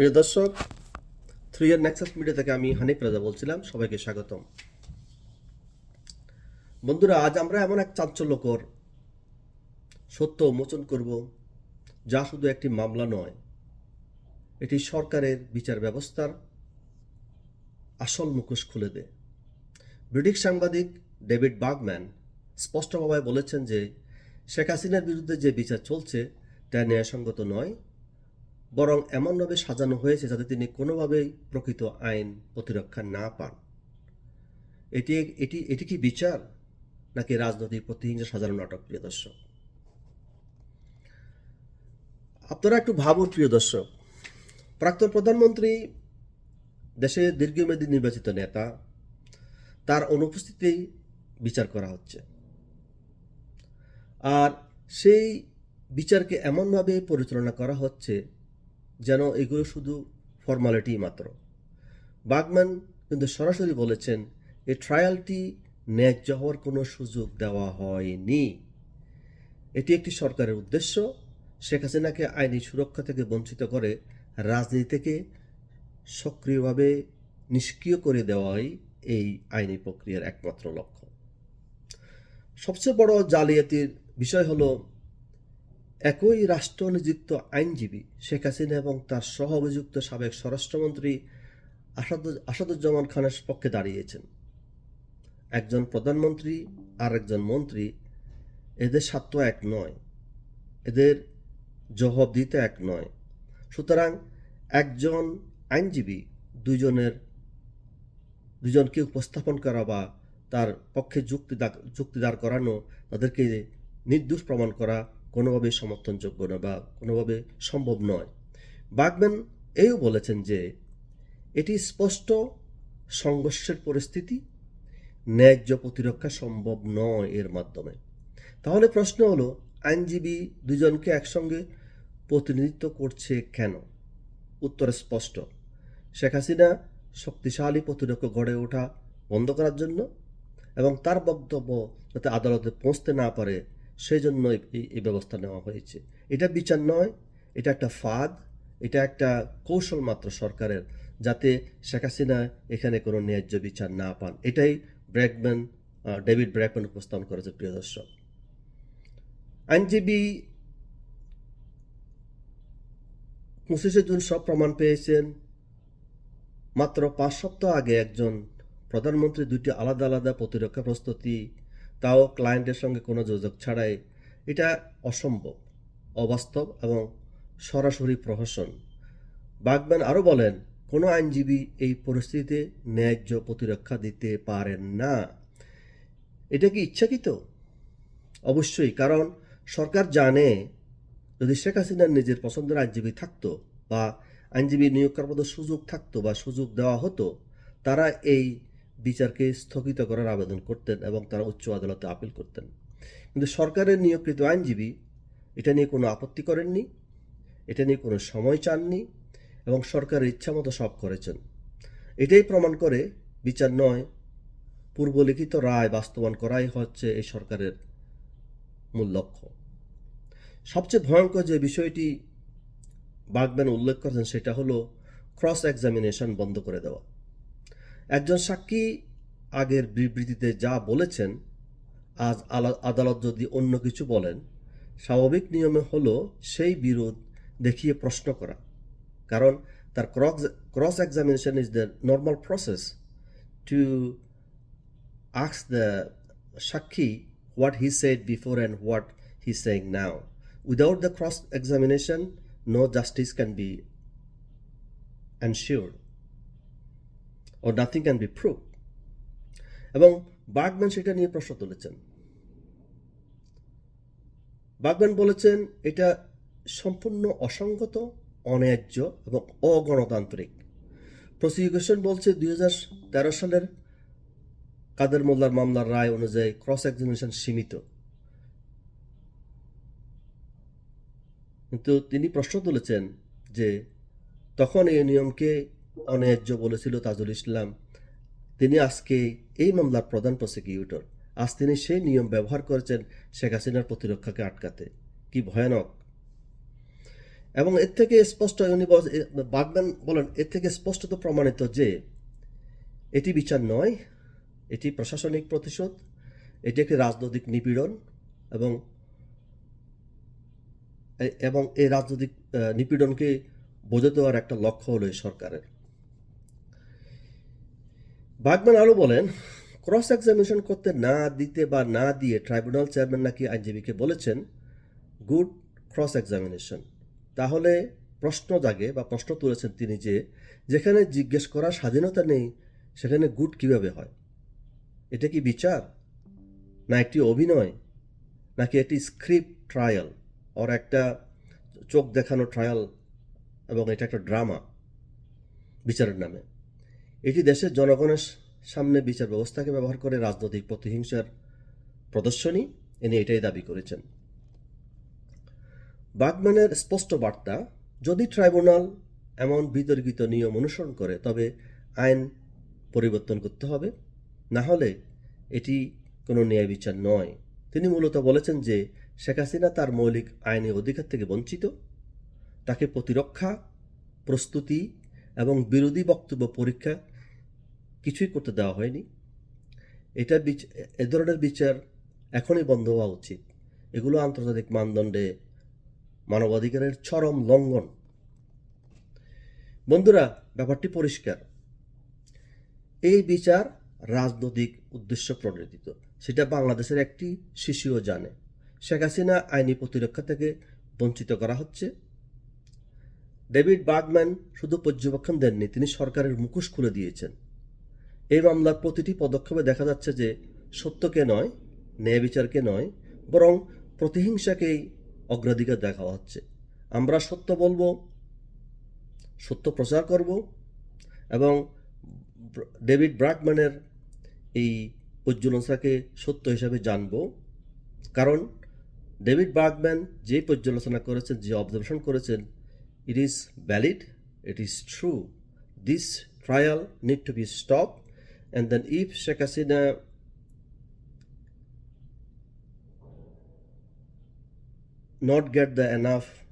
প্রিয় দর্শক three year Nexus media থেকে আমি হানিফ রাজা বলছিলাম, সবাইকে স্বাগতম। বন্ধুরা, আজ আমরা এমন এক চাঞ্চল্যকর সত্য উন্মোচন করব, যা শুধু একটি মামলা নয়, এটি সরকারের বিচার ব্যবস্থার আসল মুখোশ খুলে দেয়। ব্রিটিশ সাংবাদিক ডেভিড বাগম্যান স্পষ্টভাবে বলেছেন যে শেখ হাসিনার বিরুদ্ধে যে বিচার চলছে, তা ন্যায়সঙ্গত নয় বরং এমনভাবে সাজানো হয়েছে যাতে তিনি কোনোভাবেই প্রকৃত আইন প্রতিরক্ষা না পান। এটি এটি এটি কি বিচার নাকি রাজনৈতিক প্রতিহিংসা সাজানো নাটক, প্রিয় দর্শক? আপনারা একটু ভাবুন, প্রিয় দর্শক। প্রাক্তন প্রধানমন্ত্রী দেশের দীর্ঘমেয়াদী নির্বাচিত নেতা, তার অনুপস্থিতিতেই বিচার করা হচ্ছে। আর সেই বিচারকে এমনভাবে পরিচালনা করা হচ্ছে যেন এগুলো শুধু ফর্মালিটি মাত্র। বাগম্যান কিন্তু সরাসরি বলেছেন এই ট্রায়ালটি ন্যায্য হওয়ার কোনো সুযোগ দেওয়া হয়নি। এটি একটি সরকারের উদ্দেশ্য। শেখ হাসিনাকে আইনি সুরক্ষা থেকে বঞ্চিত করে রাজনীতি থেকে সক্রিয়ভাবে নিষ্ক্রিয় করে দেওয়াই এই আইনি প্রক্রিয়ার একমাত্র লক্ষ্য। সবচেয়ে বড় জালিয়াতির বিষয় হলো একই রাষ্ট্র নিযুক্ত আইনজীবী শেখ হাসিনা এবং তার সহ অভিযুক্ত সাবেক স্বরাষ্ট্রমন্ত্রী আসাদু- আসাদুজ্জামান খানের পক্ষে দাঁড়িয়েছেন। একজন প্রধানমন্ত্রী আর একজন মন্ত্রী, এদের স্বার্থ এক নয়। এদের জবাব দিতে এক নয়। সুতরাং একজন আইনজীবী দুইজনের দুজনকে উপস্থাপন করা বা তার পক্ষে যুক্তি যুক্তি দাঁড় করানো, তাদেরকে নির্দোষ প্রমাণ করা কোনোভাবেই সমর্থনযোগ্য না বা কোনোভাবে সম্ভব নয়। বাগম্যান এও বলেছেন যে, এটি স্পষ্ট সংঘর্ষের পরিস্থিতি, ন্যায্য প্রতিরক্ষা সম্ভব নয় এর মাধ্যমে। তাহলে প্রশ্ন হলো, আইনজীবী দুজনকে একসঙ্গে প্রতিনিধিত্ব করছে কেন? উত্তর স্পষ্ট। শেখ হাসিনা শক্তিশালী প্রতিরক্ষা গড়ে ওঠা বন্ধ করার জন্য এবং তার বক্তব্য যাতে আদালতে পৌঁছতে না পারে সেই জন্য এই ব্যবস্থা নেওয়া হয়েছে। এটা বিচার নয়, এটা একটা ফাঁদ, এটা একটা কৌশল মাত্র সরকারের যাতে শেখ হাসিনা এখানে কোনো ন্যায্য বিচার না পান। এটাই ব্র্যাকম্যান ডেভিড ব্র্যাকম্যান উপস্থাপন করেছে, প্রিয় দর্শক। আইনজীবী পঁচিশে জুন সব প্রমাণ পেয়েছেন। মাত্র পাঁচ সপ্তাহ আগে একজন প্রধানমন্ত্রী দুইটি আলাদা আলাদা প্রতিরক্ষা প্রস্তুতি তাও ক্লায়েন্টের সঙ্গে কোনো যোগাযোগ ছাড়াই এটা অসম্ভব, অবাস্তব এবং সরাসরি প্রহসন। বাগম্যান আরও বলেন, কোনো আইনজীবী এই পরিস্থিতিতে ন্যায্য প্রতিরক্ষা দিতে পারেন না। এটা কি ইচ্ছাকৃত? অবশ্যই, কারণ সরকার জানে যদি শেখ হাসিনার নিজের পছন্দের আইনজীবী থাকতো বা আইনজীবী নিয়োগ করার মতো সুযোগ থাকতো বা সুযোগ দেওয়া হতো, তারা এই বিচারকে স্থগিত করার আবেদন করতেন এবং তারা উচ্চ আদালতে আপিল করতেন। কিন্তু সরকারের নিয়োগকৃত আইনজীবী এটা নিয়ে কোনো আপত্তি করেননি, এটা নিয়ে কোনো সময় চাননি এবং সরকারের ইচ্ছা মতো সব করেছেন। এটাই প্রমাণ করে বিচার নয়, পূর্বলিখিত রায় বাস্তবায়ন করাই হচ্ছে এই সরকারের মূল লক্ষ্য। সবচেয়ে ভয়ঙ্কর যে বিষয়টি বাগম্যান উল্লেখ করেছেন সেটা হলো ক্রস এক্সামিনেশন বন্ধ করে দেওয়া। একজন সাক্ষী আগের বিবৃতিতে যা বলেছেন, আজ আদালত যদি অন্য কিছু বলেন, স্বাভাবিক নিয়মে হল সেই বিরোধ দেখিয়ে প্রশ্ন করা। কারণ তার cross cross examination is the normal process to আক্স the সাক্ষী what he said before and what he saying now. Without the cross examination, no justice can be ensured or nothing can be proved. এবং Bergman সেটা নিয়ে প্রশ্ন তুলেছেন। Bergman বলেছেন, এটা সম্পূর্ণ অসঙ্গত, অন্যায্য এবং অগণতান্ত্রিক। প্রসিকিউশন বলছে দুই হাজার তেরো সালের কাদের মোল্লার মামলার রায় অনুযায়ী ক্রস এক্সামিনেশন সীমিত। কিন্তু তিনি প্রশ্ন তুলেছেন যে তখন এই নিয়মকে অন্যায্য বলেছিল তাজুল ইসলাম। তিনি আজকে এই মামলার প্রধান প্রসিকিউটর। আজ তিনি সেই নিয়ম ব্যবহার করেছেন শেখ হাসিনার প্রতিরক্ষাকে আটকাতে। কি ভয়ানক। এবং এর থেকে স্পষ্ট বাগম্যান বলেন, এর থেকে স্পষ্টত প্রমাণিত যে, এটি বিচার নয়, এটি প্রশাসনিক প্রতিশোধ, এটি একটি রাজনৈতিক নিপীড়ন এবং এবং এই রাজনৈতিক নিপীড়নকে বোঝা দেওয়ার একটা লক্ষ্য হলো এই সরকারের। বাগম্যান আরও বলেন ক্রস এক্সামিনেশন করতে না দিতে বা না দিয়ে ট্রাইব্যুনাল চেয়ারম্যান নাকি আইনজীবীকে বলেছেন গুড ক্রস এক্সামিনেশন তাহলে প্রশ্ন জাগে বা প্রশ্ন তুলেছেন তিনি যে, যেখানে জিজ্ঞেস করার স্বাধীনতা নেই, সেখানে গুড কীভাবে হয়? এটা কি বিচার? না একটি অভিনয়? নাকি একটি স্ক্রিপ্ট ট্রায়াল ওর একটা চোখ দেখানো ট্রায়াল এবং এটা একটা ড্রামা বিচারের নামে। এটি দেশের জনগণের সামনে বিচার ব্যবস্থাকে ব্যবহার করে রাজনৈতিক প্রতিহিংসার প্রদর্শনী, ইনি এটাই দাবি করেছেন। বাগম্যানের স্পষ্ট বার্তা, যদি ট্রাইব্যুনাল এমন বিতর্কিত নিয়ম অনুসরণ করে, তবে আইন পরিবর্তন করতে হবে। না হলে এটি কোনো ন্যায় বিচার নয়। তিনি মূলত বলেছেন যে, শেখ হাসিনা তার মৌলিক আইনি অধিকার থেকে বঞ্চিত। তাকে প্রতিরক্ষা প্রস্তুতি এবং বিরোধী বক্তব্য পরীক্ষা কিছুই করতে দেওয়া হয়নি। এটা এ ধরনের বিচার এখনই বন্ধ হওয়া উচিত। এগুলো আন্তর্জাতিক মানদণ্ডে মানবাধিকারের চরম লঙ্ঘন। বন্ধুরা, ব্যাপারটি পরিষ্কার। এই বিচার রাজনৈতিক উদ্দেশ্য প্রণোদিত। সেটা বাংলাদেশের একটি শিশুও জানে। শেখ হাসিনা আইনি প্রতিরক্ষা থেকে বঞ্চিত করা হচ্ছে। ডেভিড বার্গম্যান শুধু পর্যবেক্ষণ দেননি, তিনি সরকারের মুখোশ খুলে দিয়েছেন। এই মামলার প্রতিটি পদক্ষেপে দেখা যাচ্ছে যে সত্যকে নয়, ন্যায় বিচারকে নয়, বরং প্রতিহিংসাকেই অগ্রাধিকার দেখা হচ্ছে। আমরা সত্য বলব, সত্য প্রচার করব, এবং ডেভিড ব্রাকম্যানের এই পর্যালোচনাকে সত্য হিসাবে জানব। কারণ ডেভিড বার্গম্যান যে পর্যালোচনা করেছেন, যে অবজারভেশন করেছেন it is valid it is true this trial need to be stop and then if Sheikh Hasina not get the enough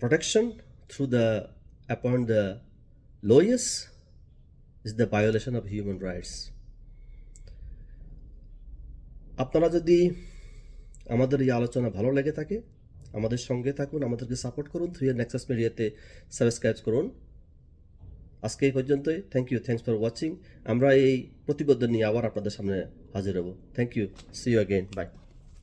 protection through the upon the lawyers is the violation of human rights আপনারা যদি আমাদের এই আলোচনা ভালো লেগে থাকে আমাদের সঙ্গে থাকুন, আমাদেরকে সাপোর্ট করুন থ্রি নেক্সাস মিডিয়াতে সাবস্ক্রাইব করুন। আজকে এই পর্যন্তই। Thank you thanks for watching আমরা এই প্রতিবেদন নিয়ে আবার আপনাদের সামনে হাজির হব। Thank you see you again bye